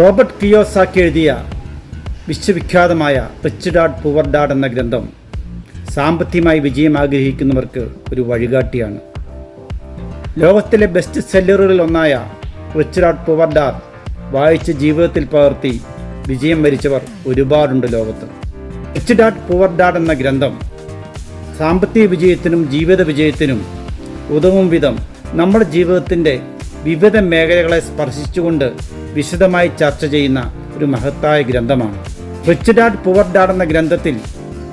Robert Kiyosaki എഴുതിയ വിശ്വവിഖ്യാതമായ rich dad poor dad എന്ന ഗ്രന്ഥം സാമ്പത്തികമായി വിജയം ആഗ്രഹിക്കുന്നവർക്ക് ഒരു വഴികാട്ടിയാണ്. ലോകത്തിലെ ബെസ്റ്റ് സെല്ലറുകളിൽ ഒന്നായ റിച്ച് ഡാഡ് പുവർ ഡാഡ് വായിച്ച് ജീവിതത്തിൽ പകർത്തി വിജയം വരിച്ചവർ ഒരുപാടുണ്ട് ലോകത്ത്. റിച്ച് ഡാഡ് പുവർ ഡാഡ് എന്ന ഗ്രന്ഥം സാമ്പത്തിക വിജയത്തിനും ജീവിത വിജയത്തിനും ഉതവും വിധം നമ്മുടെ ജീവിതത്തിന്റെ വിവിധ മേഖലകളെ സ്പർശിച്ചുകൊണ്ട് വിശദമായി ചർച്ച ചെയ്യുന്ന ഒരു മഹത്തായ ഗ്രന്ഥമാണ്. റിച്ച് ഡാഡ് പുവർ ഡാഡ് എന്ന ഗ്രന്ഥത്തിൽ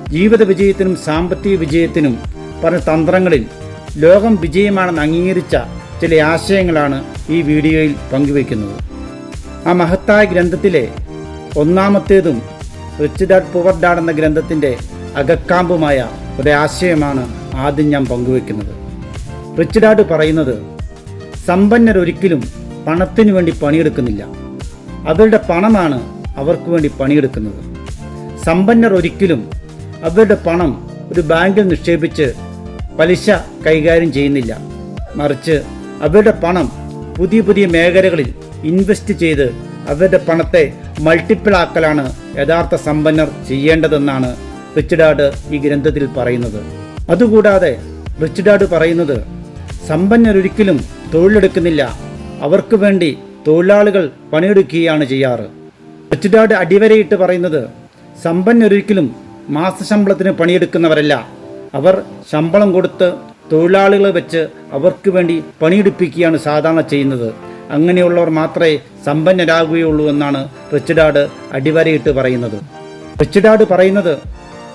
ജീവിത വിജയത്തിനും സാമ്പത്തിക വിജയത്തിനും പല തന്ത്രങ്ങളിൽ ലോകം വിജയമാണെന്ന് അംഗീകരിച്ച ചില ആശയങ്ങളാണ് ഈ വീഡിയോയിൽ പങ്കുവയ്ക്കുന്നത്. ആ മഹത്തായ ഗ്രന്ഥത്തിലെ ഒന്നാമത്തേതും റിച്ച് ഡാഡ് പുവർ ഡാഡ് എന്ന ഗ്രന്ഥത്തിന്റെ അകക്കാമ്പുമായ ഒരാശയമാണ് ആദ്യം ഞാൻ പങ്കുവയ്ക്കുന്നത്. റിച്ച് ഡാഡ് പറയുന്നത് സമ്പന്നരൊരിക്കലും പണത്തിനു വേണ്ടി പണിയെടുക്കുന്നില്ല. അവരുടെ പണമാണ് അവർക്ക് വേണ്ടി പണിയെടുക്കുന്നത്. സമ്പന്നർ ഒരിക്കലും അവരുടെ പണം ഒരു ബാങ്കിൽ നിക്ഷേപിച്ച് പലിശ കൈകാര്യം ചെയ്യുന്നില്ല. മറിച്ച് അവരുടെ പണം പുതിയ പുതിയ മേഖലകളിൽ ഇൻവെസ്റ്റ് ചെയ്ത് അവരുടെ പണത്തെ മൾട്ടിപ്പിൾ ആക്കലാണ് യഥാർത്ഥ സമ്പന്നർ ചെയ്യേണ്ടതെന്നാണ് റിച്ച് ഡാഡ് ഈ ഗ്രന്ഥത്തിൽ പറയുന്നത്. അതുകൂടാതെ റിച്ച് ഡാഡ് പറയുന്നത് സമ്പന്നരൊരിക്കലും തൊഴിലെടുക്കുന്നില്ല. അവർക്ക് വേണ്ടി തൊഴിലാളികൾ പണിയെടുക്കുകയാണ് ചെയ്യാറ്. ഒറ്റിടാട് അടിവരയിട്ട് പറയുന്നത് സമ്പന്നരൊരിക്കലും മാസശമ്പളത്തിന് പണിയെടുക്കുന്നവരല്ല. അവർ ശമ്പളം കൊടുത്ത് തൊഴിലാളികളെ വെച്ച് അവർക്ക് വേണ്ടി പണിയെടുപ്പിക്കുകയാണ് സാധാരണ ചെയ്യുന്നത്. അങ്ങനെയുള്ളവർ മാത്രമേ സമ്പന്നരാകുകയുള്ളൂ എന്നാണ് റിച്ചിഡാഡ് അടിവരയിട്ട് പറയുന്നത്. റിച്ചിഡാഡ് പറയുന്നത്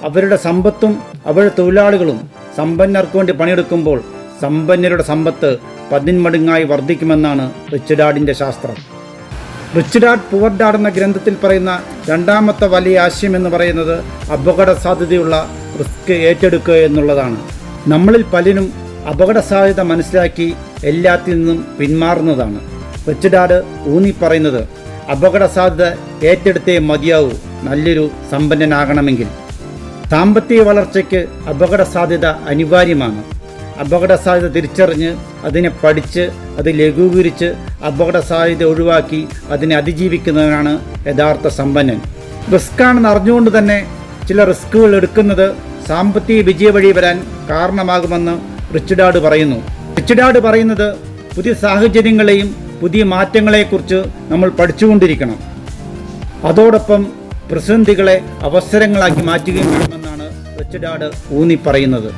അവരുടെ സമ്പത്തും അവരുടെ തൊഴിലാളികളും സമ്പന്നർക്ക് വേണ്ടി പണിയെടുക്കുമ്പോൾ സമ്പന്നരുടെ സമ്പത്ത് പതിന്മടങ്ങായി വർദ്ധിക്കുമെന്നാണ് റിച്ച് ഡാഡിന്റെ ശാസ്ത്രം. റിച്ച് ഡാഡ് പുവർ ഡാഡ് എന്ന ഗ്രന്ഥത്തിൽ പറയുന്ന രണ്ടാമത്തെ വലിയ ആശയം എന്ന് പറയുന്നത് അപകട സാധ്യതയുള്ള റിസ്ക് ഏറ്റെടുക്കുക എന്നുള്ളതാണ്. നമ്മളിൽ പലരും അപകട സാധ്യത മനസ്സിലാക്കി എല്ലാത്തിൽ നിന്നും പിന്മാറുന്നതാണ്. റിച്ച് ഡാഡ് ഊന്നി പറയുന്നത് അപകട സാധ്യത ഏറ്റെടുത്തേ മതിയാവൂ നല്ലൊരു സമ്പന്നനാകണമെങ്കിൽ. സാമ്പത്തിക വളർച്ചയ്ക്ക് അപകട സാധ്യത അനിവാര്യമാണ്. അപകട സാധ്യത തിരിച്ചറിഞ്ഞ് അതിനെ പഠിച്ച് അത് ലഘൂകരിച്ച് അപകട സാധ്യത ഒഴിവാക്കി അതിനെ അതിജീവിക്കുന്നവനാണ് യഥാർത്ഥ സമ്പന്നൻ. റിസ്ക്കാണെന്ന് അറിഞ്ഞുകൊണ്ട് തന്നെ ചില റിസ്ക്കുകൾ എടുക്കുന്നത് സാമ്പത്തിക വിജയ വഴി വരാൻ കാരണമാകുമെന്ന് റിച്ചഡാഡ് പറയുന്നു. റിച്ച് ഡാഡ് പറയുന്നത് പുതിയ സാഹചര്യങ്ങളെയും പുതിയ മാറ്റങ്ങളെക്കുറിച്ച് നമ്മൾ പഠിച്ചുകൊണ്ടിരിക്കണം. അതോടൊപ്പം പ്രതിസന്ധികളെ അവസരങ്ങളാക്കി മാറ്റുകയും വേണമെന്നാണ് റിച്ച് ഡാഡ് ഊന്നി പറയുന്നത്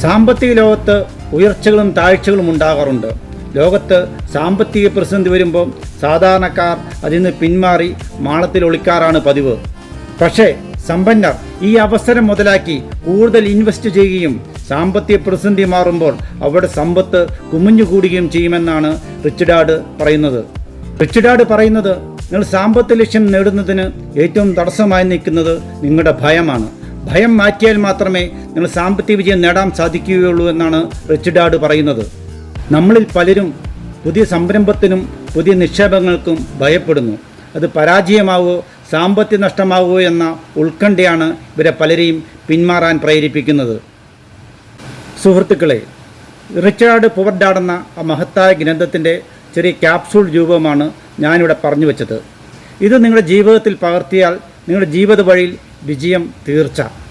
സാമ്പത്തിക ലോകത്ത് ഉയർച്ചകളും താഴ്ചകളും ഉണ്ടാകാറുണ്ട്. ലോകത്ത് സാമ്പത്തിക പ്രതിസന്ധി വരുമ്പോൾ സാധാരണക്കാർ അതിൽ നിന്ന് പിന്മാറി മാളത്തിൽ ഒളിക്കാറാണ് പതിവ്. പക്ഷേ സമ്പന്നർ ഈ അവസരം മുതലാക്കി കൂടുതൽ ഇൻവെസ്റ്റ് ചെയ്യുകയും സാമ്പത്തിക പ്രതിസന്ധി മാറുമ്പോൾ അവരുടെ സമ്പത്ത് കുമിഞ്ഞുകൂടുകയും ചെയ്യുമെന്നാണ് റിച്ച് ഡാഡ് പറയുന്നത്. റിച്ച് ഡാഡ് പറയുന്നത് നിങ്ങൾ സാമ്പത്തിക ലക്ഷ്യം നേടുന്നതിന് ഏറ്റവും തടസ്സമായി നിൽക്കുന്നത് നിങ്ങളുടെ ഭയമാണ്. ഭയം മാറ്റിയാൽ മാത്രമേ നിങ്ങൾ സാമ്പത്തിക വിജയം നേടാൻ സാധിക്കുകയുള്ളൂ എന്നാണ് റിച്ച് ഡാഡ് പറയുന്നത്. നമ്മളിൽ പലരും പുതിയ സംരംഭത്തിനും പുതിയ നിക്ഷേപങ്ങൾക്കും ഭയപ്പെടുന്നു. അത് പരാജയമാവോ സാമ്പത്തിക നഷ്ടമാവുമോ എന്ന ഉത്കണ്ഠയാണ് ഇവരെ പലരെയും പിന്മാറാൻ പ്രേരിപ്പിക്കുന്നത്. സുഹൃത്തുക്കളെ റിച്ചാർഡ് എന്ന ആ മഹത്തായ ഗ്രന്ഥത്തിന്റെ ചെറിയ ക്യാപ്സൂൾ രൂപമാണ് ഞാനിവിടെ പറഞ്ഞു വെച്ചത്. ഇത് നിങ്ങളുടെ ജീവിതത്തിൽ പകർത്തിയാൽ നിങ്ങളുടെ ജീവിത വഴിയിൽ വിജയം തീർച്ച.